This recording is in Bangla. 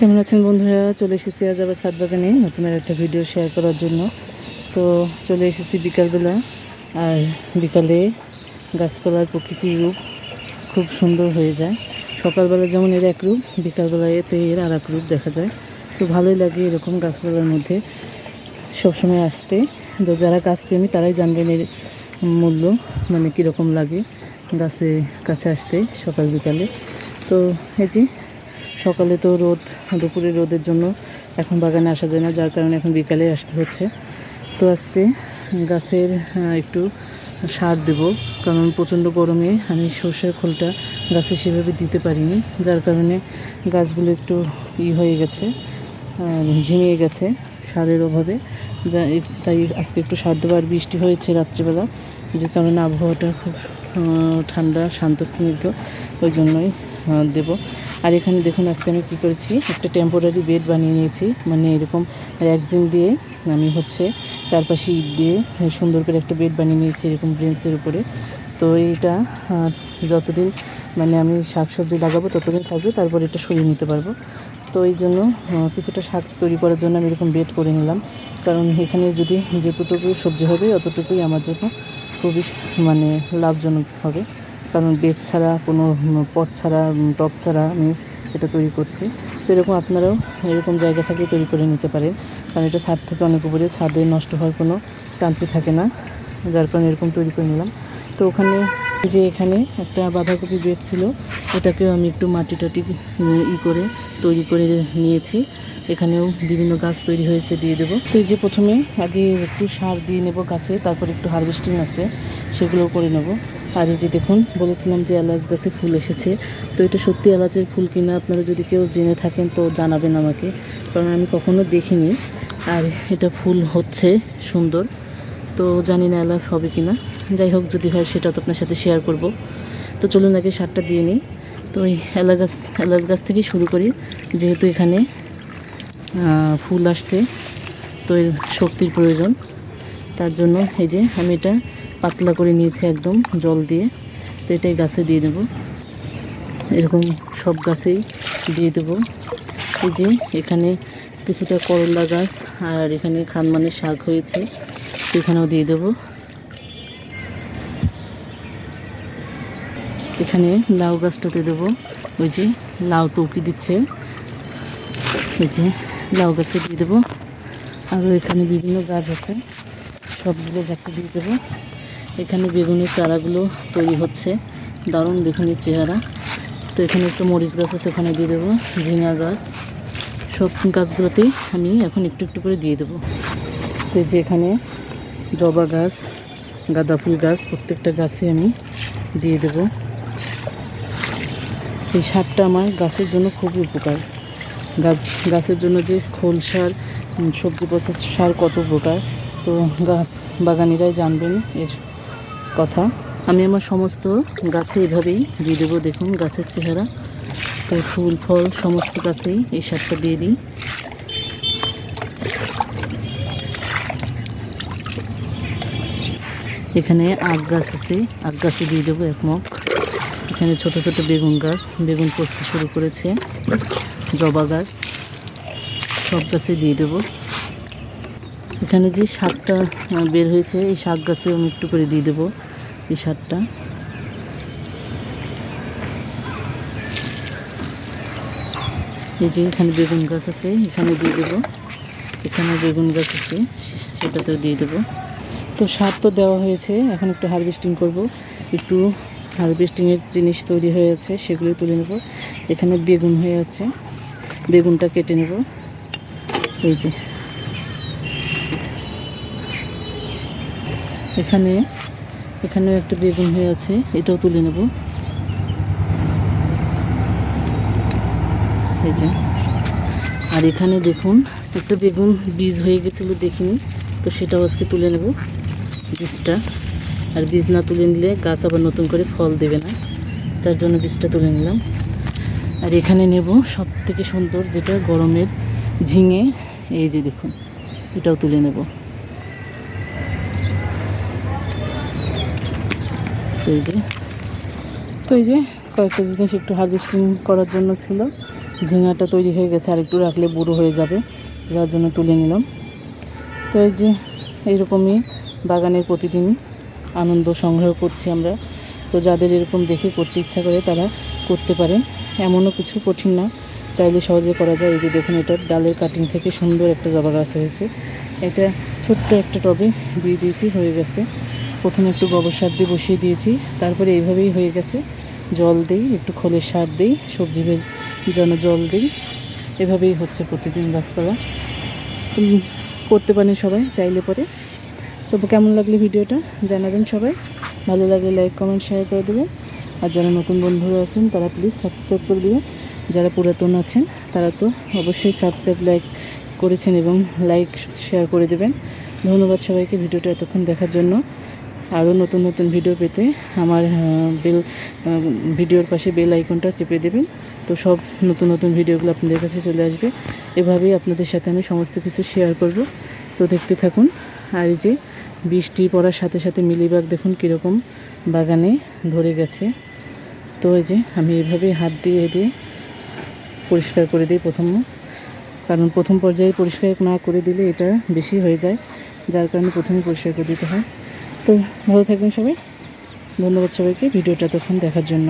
কেমন আছেন বন্ধুরা? চলে এসেছি আজ আবার ছাদ বাগানে নতুন আর একটা ভিডিও শেয়ার করার জন্য। তো চলে এসেছি বিকালবেলা, আর বিকালে গাছপালার প্রকৃতির রূপ খুব সুন্দর হয়ে যায়। সকালবেলা যেমন এর এক রূপ, বিকালবেলায় এতে এর আর এক রূপ দেখা যায়। তো ভালোই লাগে এরকম গাছপালার মধ্যে সবসময় আসতে। তো যারা গাছপ্রেমী তারাই জানবেন এর মূল্য মানে কীরকম লাগে গাছে কাছে আসতে সকাল বিকালে। তো এই যে সকালে তো রোদ, দুপুরে রোদের জন্য এখন বাগানে আসা যায় না, যার কারণে এখন বিকালে আসতে হচ্ছে। তো আজকে গাছের একটু সার দেব, কারণ প্রচণ্ড গরমে আমি সর্ষের খোলটা গাছে সেভাবে দিতে পারিনি, যার কারণে গাছগুলো একটু ই হয়ে গেছে ঝিমিয়ে গেছে সারের অভাবে। যা তাই আজকে একটু সার দেবো। আর বৃষ্টি হয়েছে রাত্রিবেলা, যে কারণে আবহাওয়াটা খুব ঠান্ডা, শান্ত, স্নিগ্ধ, ওই জন্যই দেবো। আর এখানে দেখুন আজকে আমি কী করেছি? একটা টেম্পোরারি বেড বানিয়ে নিয়েছি। মানে এরকম একজিন দিয়ে আমি হচ্ছে চারপাশে ইট দিয়ে সুন্দর করে একটা বেড বানিয়ে নিয়েছি এরকম ব্রেঞ্চের উপরে। তো এইটা যতদিন মানে আমি শাক সবজি লাগাবো ততদিন থাকবে, তারপর এটা সরিয়ে নিতে পারব। তো এই জন্য কিছুটা শাক তৈরি করার জন্য আমি এরকম বেড করে নিলাম। কারণ এখানে যদি যেতটুকু সবজি হবে, অতটুকুই আমার জন্য খুবই মানে লাভজনক হবে। কারণ বেড ছাড়া, কোনো পট ছাড়া টপ ছাড়া আমি এটা তৈরি করছি। তো এরকম আপনারাও এরকম জায়গা থেকে তৈরি করে নিতে পারেন। কারণ এটা ছাদ থেকে অনেক উপরে, ছাদে নষ্ট হওয়ার কোনো চান্সই থাকে না। যার কারণে এরকম তৈরি করে নিলাম। তো ওখানে যে এখানে একটা বাঁধাকপি বেড ছিল, ওটাকেও আমি একটু মাটি টাটি ই করে তৈরি করে নিয়েছি। এখানেও বিভিন্ন গাছ তৈরি হয়েছে, দিয়ে দেবো। তো এই যে প্রথমে আগে একটু সার দিয়ে নেব গাছে, তারপর একটু হারভেস্টিং আছে, সেগুলোও করে নেব। আর এই যে দেখুন, বলেছিলাম যে এলাচ গাছে ফুল এসেছে। তো এটা সত্যি এলাচের ফুল কিনা আপনারা যদি কেউ জেনে থাকেন তো জানাবেন আমাকে, কারণ আমি কখনো দেখিনি। আর এটা ফুল হচ্ছে, সুন্দর। তো জানি না এলাচ হবে কি না যাই হোক, যদি হয় সেটা তো আপনার সাথে শেয়ার করব। তো চলুন আগে সারটা দিয়ে নিই। তো ওই এলাচ গাছ এলাচ গাছ থেকেই শুরু করি, যেহেতু এখানে ফুল আসছে, তো এর শক্তির প্রয়োজন। তার জন্য এই যে আমি এটা পাতলা করে নিয়েছি একদম, জল দিয়ে। তো এটাই গাছে দিয়ে দেবো। এরকম সব গাছেই দিয়ে দেবো। এই যে এখানে কিছুটা করলা গাছ আর এখানে খানমানের শাক হয়েছে, এখানেও দিয়ে দেবো। এখানে লাউ গাছটাতে দেবো। ওই যে লাউ তৌকি দিচ্ছে। এই যে লাউ গাছে দিয়ে দেবো। আরও এখানে বিভিন্ন গাছ আছে, সবগুলো গাছে দিয়ে দেবো। এখানে বেগুনের চারাগুলো তৈরি হচ্ছে। দারুণ বেগুনের চেহারা। তো এখানে একটু মরিচ গাছ আছে, ওখানে দিয়ে দেবো। ঝিঙা গাছ। সব গাছগুলোতেই আমি এখন একটু একটু করে দিয়ে দেবো। তো যে এখানে জবা গাছ, গাঁদা ফুল গাছ, প্রত্যেকটা গাছে আমি দিয়ে দেবো। এই সারটা আমার গাছের জন্য খুবই উপকার। গাছ, গাছের জন্য যে খোল সার সবজি প্রসেস সার কত উপকার। তো গাছ বাগানিরাই জানবেন এর কথা। আমি আমার সমস্ত গাছে এভাবেই দিয়ে দেবো। দেখুন, গাছের চেহারা। তো ফুল, ফল, সমস্ত গাছেই এই সারটা দিয়ে দিই। এখানে আখ গাছ আছে। আখ গাছে দিয়ে দেবো এক মগ। এখানে ছোট ছোট বেগুন গাছ। বেগুন পড়তে শুরু করেছে। জবা গাছ। সব গাছে দিয়ে দেবো। এখানে যে শাকটা বের হয়েছে, এই শাক গাছে আমি একটু করে দিয়ে দেবো। এই শাকটা এই যে এখানে বেগুন গাছ আছে, এখানে দিয়ে দেবো। এখানে বেগুন গাছ আছে, সেটাতেও দিয়ে দেবো। তো সার তো দেওয়া হয়েছে, এখন একটু হারভেস্টিং করব। একটু হারভেস্টিংয়ের জিনিস তৈরি হয়ে আছে, সেগুলো তুলে নেব। এখানে বেগুন হয়ে আছে, বেগুনটা কেটে নেব। এই যে। এখানে এখানেও একটা বেগুন হয়ে আছে, এটাও তুলে নেব। এই যে। আর এখানে দেখুন, একটা বেগুন বীজ হয়ে গেছিল দেখিনি, তো সেটাও আজকে তুলে নেব, বীজটা। আর বীজ না তুলে নিলে গাছ আবার নতুন করে ফল দেবে না, তার জন্য বীজটা তুলে নিলাম। আর এখানে নেব সব থেকে সুন্দর যেটা গরমের ঝিঙে, এই যে দেখুন, এটাও তুলে নেব। তো এই যে, তো এই যে কয়েকটা জিনিস একটু হারভেস্টিং করার জন্য ছিল। ঝিঙাটা তৈরি হয়ে গেছে, আর একটু রাখলে বুড়ো হয়ে যাবে, যার জন্য তুলে নিলাম। তো এই যে এইরকমই বাগানের প্রতিদিন আনন্দ সংগ্রহ করছি আমরা। তো যাদের এরকম দেখে করতে ইচ্ছা করে, তারা করতে পারেন। এমনও কিছু কঠিন না, চাইলে সহজে করা যায়। এই যে দেখুন, এটা ডালের কাটিং থেকে সুন্দর একটা জবা গাছ হয়েছে। এটা ছোট্ট একটা টবে দিয়ে দিয়েছি, হয়ে গেছে। প্রথমে একটু গোবর সার দিয়ে বসিয়ে দিয়েছি, তারপরে এইভাবেই হয়ে গেছে। জল দিই, একটু খোলের সার দিই, সবজি যেন জল দিই। এভাবেই হচ্ছে প্রতিদিন গাছপালা তো করতে পারেন সবাই, চাইলে পরে। তবু কেমন লাগল ভিডিওটা জানাবেন সবাই। ভালো লাগলে লাইক, কমেন্ট, শেয়ার করে দেবেন। আর যারা নতুন বন্ধুরা আছেন, তারা প্লিজ সাবস্ক্রাইব করে দেবেন। যারা পুরাতন আছেন, তারা তো অবশ্যই সাবস্ক্রাইব লাইক করেছেন এবং লাইক শেয়ার করে দেবেন। ধন্যবাদ সবাইকে ভিডিওটা এতক্ষণ দেখার জন্য। আরও নতুন নতুন ভিডিও পেতে আমার বেল ভিডিওর পাশে বেল আইকনটা চেপে দেবেন। তো সব নতুন নতুন ভিডিওগুলো আপনাদের কাছে চলে আসবে। এভাবেই আপনাদের সাথে আমি সমস্ত কিছু শেয়ার করব। তো দেখতে থাকুন, আর এই যে বৃষ্টি পড়ার সাথে সাথে মিলিবাগ দেখুন কীরকম বাগানে ধরে গেছে। তো এই যে আমি এভাবে হাত দিয়ে দিয়ে পরিষ্কার করে দিই প্রথম। কারণ প্রথম পর্যায়ে পরিষ্কার না করে দিলে এটা বেশি হয়ে যায়। যার কারণে প্রথমে পরিষ্কার করে দিতে হয়। তো ভালো থাকবেন সবাই। ধন্যবাদ সবাইকে ভিডিওটা তখন দেখার জন্য।